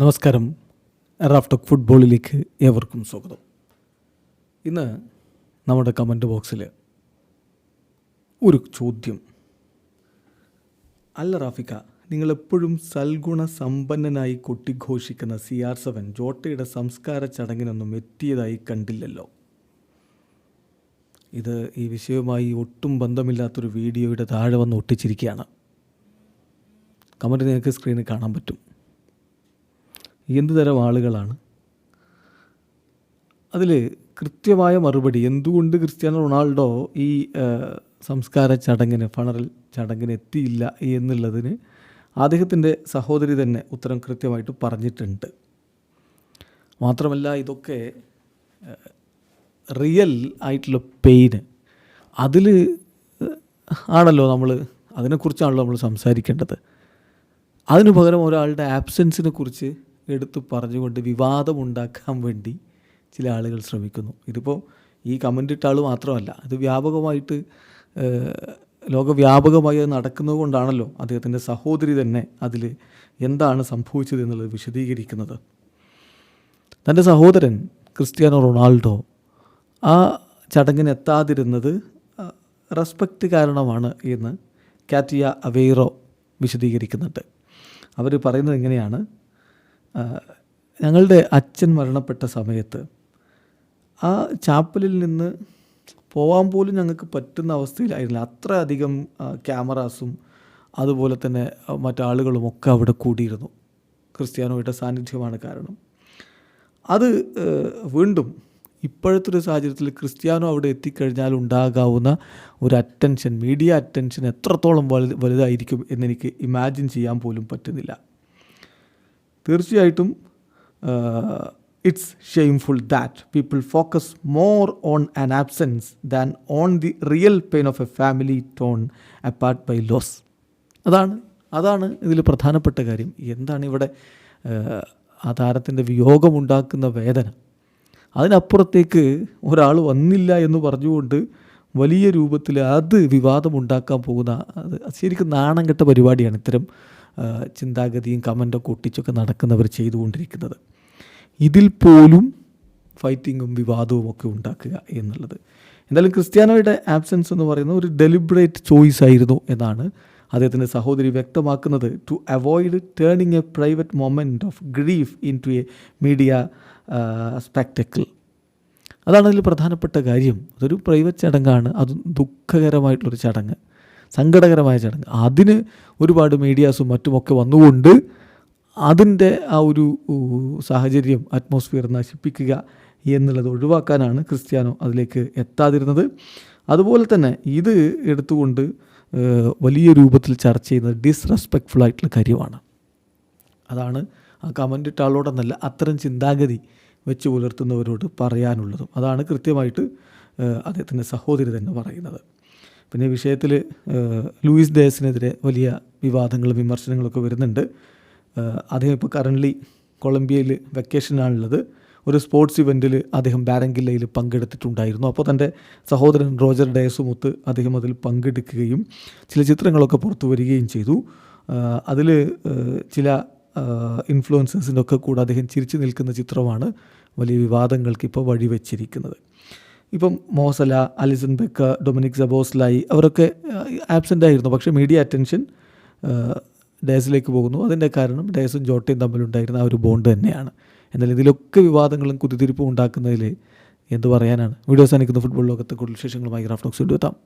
നമസ്കാരം. റാഫ്റ്റോക്ക് ഫുട്ബോളിലേക്ക് ഏവർക്കും സ്വാഗതം. ഇന്ന് നമ്മുടെ കമന്റ് ബോക്സിൽ ഒരു ചോദ്യം. അല്ല റാഫിക്ക നിങ്ങളെപ്പോഴും സൽഗുണ സമ്പന്നനായി കൊട്ടിഘോഷിക്കുന്ന സി ആർ സെവൻ ജോട്ടയുടെ സംസ്കാര ചടങ്ങിനൊന്നും എത്തിയതായി കണ്ടില്ലല്ലോ. ഇത് ഈ വിഷയവുമായി ഒട്ടും ബന്ധമില്ലാത്തൊരു വീഡിയോയുടെ താഴെ വന്ന് ഒട്ടിച്ചിരിക്കുകയാണ്. കമന്റ് നിങ്ങൾക്ക് സ്ക്രീനിൽ കാണാൻ പറ്റും. എന്ത് തരം ആളുകളാണ്? അതിൽ കൃത്യമായ മറുപടി എന്തുകൊണ്ട് ക്രിസ്ത്യാനോ റൊണാൾഡോ ഈ സംസ്കാര ചടങ്ങിന് ഫണറൽ ചടങ്ങിന് എത്തിയില്ല എന്നുള്ളതിന് അദ്ദേഹത്തിന്റെ സഹോദരി തന്നെ ഉത്തരം കൃത്യമായിട്ട് പറഞ്ഞിട്ടുണ്ട്. മാത്രമല്ല ഇതൊക്കെ റിയൽ ആയിട്ടുള്ള പെയിന് അതിൽ ആണല്ലോ നമ്മൾ അതിനെക്കുറിച്ചാണല്ലോ നമ്മൾ സംസാരിക്കേണ്ടത്. അതിനു പകരം ഒരാളുടെ ആബ്സെൻസിനെ കുറിച്ച് എടുത്തു പറഞ്ഞുകൊണ്ട് വിവാദമുണ്ടാക്കാൻ വേണ്ടി ചില ആളുകൾ ശ്രമിക്കുന്നു. ഇതിപ്പോൾ ഈ കമന്റ് ഇട്ട ആൾ മാത്രമല്ല അത് വ്യാപകമായിട്ട് ലോകവ്യാപകമായി അത് നടക്കുന്നത് കൊണ്ടാണല്ലോ അദ്ദേഹത്തിന്റെ സഹോദരി തന്നെ അതിൽ എന്താണ് സംഭവിച്ചത് എന്നുള്ളത് വിശദീകരിക്കുന്നത്. തന്റെ സഹോദരൻ ക്രിസ്ത്യാനോ റൊണാൾഡോ ആ ചടങ്ങിന് എത്താതിരുന്നത് റെസ്പെക്റ്റ് കാരണമാണ് എന്ന് കാറ്റിയ അവെയ്റോ വിശദീകരിക്കുന്നുണ്ട്. അവർ പറയുന്നത് എങ്ങനെയാണ് ഞങ്ങളുടെ അച്ഛൻ മരണപ്പെട്ട സമയത്ത് ആ ചാപ്പലിൽ നിന്ന് പോവാൻ പോലും ഞങ്ങൾക്ക് പറ്റുന്ന അവസ്ഥയിലായിരുന്നില്ല. അത്ര അധികം ക്യാമറാസും അതുപോലെ തന്നെ മറ്റാളുകളും ഒക്കെ അവിടെ കൂടിയിരുന്നു. ക്രിസ്ത്യാനോയുടെ സാന്നിധ്യമാണ് കാരണം. അത് വീണ്ടും ഇപ്പോഴത്തെ ഒരു സാഹചര്യത്തിൽ ക്രിസ്ത്യാനോ അവിടെ എത്തിക്കഴിഞ്ഞാൽ ഉണ്ടാകാവുന്ന ഒരു അറ്റൻഷൻ മീഡിയ അറ്റൻഷൻ എത്രത്തോളം വലു വലുതായിരിക്കും എന്നെനിക്ക് ഇമാജിൻ ചെയ്യാൻ പോലും പറ്റുന്നില്ല. തീർച്ചയായിട്ടും it's shameful that people focus more on an absence than on the real pain of a family torn apart by loss അതാണ് അതാണ് ഇതിൽ പ്രധാനപ്പെട്ട കാര്യം. എന്താണ് ഇവിടെ ആ താരത്തിന്റെ വിയോഗമുണ്ടാക്കുന്ന വേദന? അതിനപ്പുറത്തേക്ക് ഒരാൾ വന്നില്ല എന്ന് പറഞ്ഞുകൊണ്ട് വലിയ രൂപത്തിൽ അത് വിവാദമുണ്ടാക്കാൻ പോകുന്ന അത് ശരിക്കും നാണം കെട്ട പരിപാടിയാണ് ഇത്തരം ചിന്താഗതിയും കമന്റൊക്കെ ഒട്ടിച്ചൊക്കെ നടക്കുന്നവർ ചെയ്തുകൊണ്ടിരിക്കുന്നത്. ഇതിൽ പോലും ഫൈറ്റിങ്ങും വിവാദവും ഒക്കെ ഉണ്ടാക്കുക എന്നുള്ളത്. എന്തായാലും ക്രിസ്ത്യാനോയുടെ ആബ്സെൻസ് എന്ന് പറയുന്നത് ഒരു ഡെലിബറേറ്റ് ചോയ്സ് ആയിരുന്നു എന്നാണ് അദ്ദേഹത്തിന്റെ സഹോദരി വ്യക്തമാക്കുന്നത്. To avoid turning a private moment of grief into a media spectacle. അതാണ് അതിൽ പ്രധാനപ്പെട്ട കാര്യം. അതൊരു പ്രൈവറ്റ് ചടങ്ങാണ്. അത് ദുഃഖകരമായിട്ടുള്ളൊരു ചടങ്ങ്. സങ്കടകരമായ ചടങ്ങ്. അതിന് ഒരുപാട് മീഡിയാസും മറ്റുമൊക്കെ വന്നുകൊണ്ട് അതിന്റെ ആ ഒരു സാഹചര്യം അറ്റ്മോസ്ഫിയർ നശിപ്പിക്കുക എന്നുള്ളത് ഒഴിവാക്കാനാണ് ക്രിസ്ത്യാനോ അതിലേക്ക് എത്താതിരുന്നത്. അതുപോലെ തന്നെ ഇത് എടുത്തുകൊണ്ട് വലിയ രൂപത്തിൽ ചർച്ച ചെയ്യുന്നത് ഡിസ്റെസ്പെക്ട്ഫുൾ ആയിട്ടുള്ള കാര്യമാണ്. അതാണ് ആ കമന്റ് ഇട്ട അത്തരം ചിന്താഗതി വെച്ച് പുലർത്തുന്നവരോട് പറയാനുള്ളതും. അതാണ് കൃത്യമായിട്ട് അദ്ദേഹത്തിന്റെ സഹോദരി തന്നെ പറയുന്നത്. പിന്നെ വിഷയത്തിൽ ലൂയിസ് ദേസിനെതിരെ വലിയ വിവാദങ്ങളും വിമർശനങ്ങളൊക്കെ വരുന്നുണ്ട്. അദ്ദേഹം ഇപ്പോൾ കറന്റ്ലി കൊളംബിയയിൽ വെക്കേഷനാണുള്ളത് ഒരു സ്പോർട്സ് ഇവന്റിൽ അദ്ദേഹം ബാരങ്കില്ലയിൽ പങ്കെടുത്തിട്ടുണ്ടായിരുന്നു. അപ്പോൾ തന്റെ സഹോദരൻ റോജർ ഡയസുമൊത്ത് അദ്ദേഹം അതിൽ പങ്കെടുക്കുകയും ചില ചിത്രങ്ങളൊക്കെ പുറത്തു വരികയും ചെയ്തു. അതിൽ ചില ഇൻഫ്ലുവൻസേഴ്സിന്റെ ഒക്കെ കൂടെ അദ്ദേഹം ചിരിച്ചു നിൽക്കുന്ന ചിത്രമാണ് വലിയ വിവാദങ്ങൾക്ക് ഇപ്പോൾ വഴിവെച്ചിരിക്കുന്നത്. ഇപ്പം മോസല അലിസൺ ബെക്ക ഡൊമിനിക് സബോസ്ലായി അവരൊക്കെ ആബ്സെന്റ് ആയിരുന്നു പക്ഷേ മീഡിയ അറ്റൻഷൻ ഡേസിലേക്ക് പോകുന്നു. അതിന്റെ കാരണം ഡേസും ജോട്ടയും തമ്മിലുണ്ടായിരുന്ന ആ ഒരു ബോണ്ട് തന്നെയാണ്. എന്നാൽ ഇതിലൊക്കെ വിവാദങ്ങളും കുതിതിരിപ്പും ഉണ്ടാക്കുന്നതിൽ എന്ത് പറയാനാണ്? വീഡിയോസ് സാധിക്കുന്ന ഫുട്ബോൾ ലോകത്തെ കൂടുതൽ വിശേഷങ്ങളുമായി ഗ്രാഫ്റ്റോക്സ് എത്താം.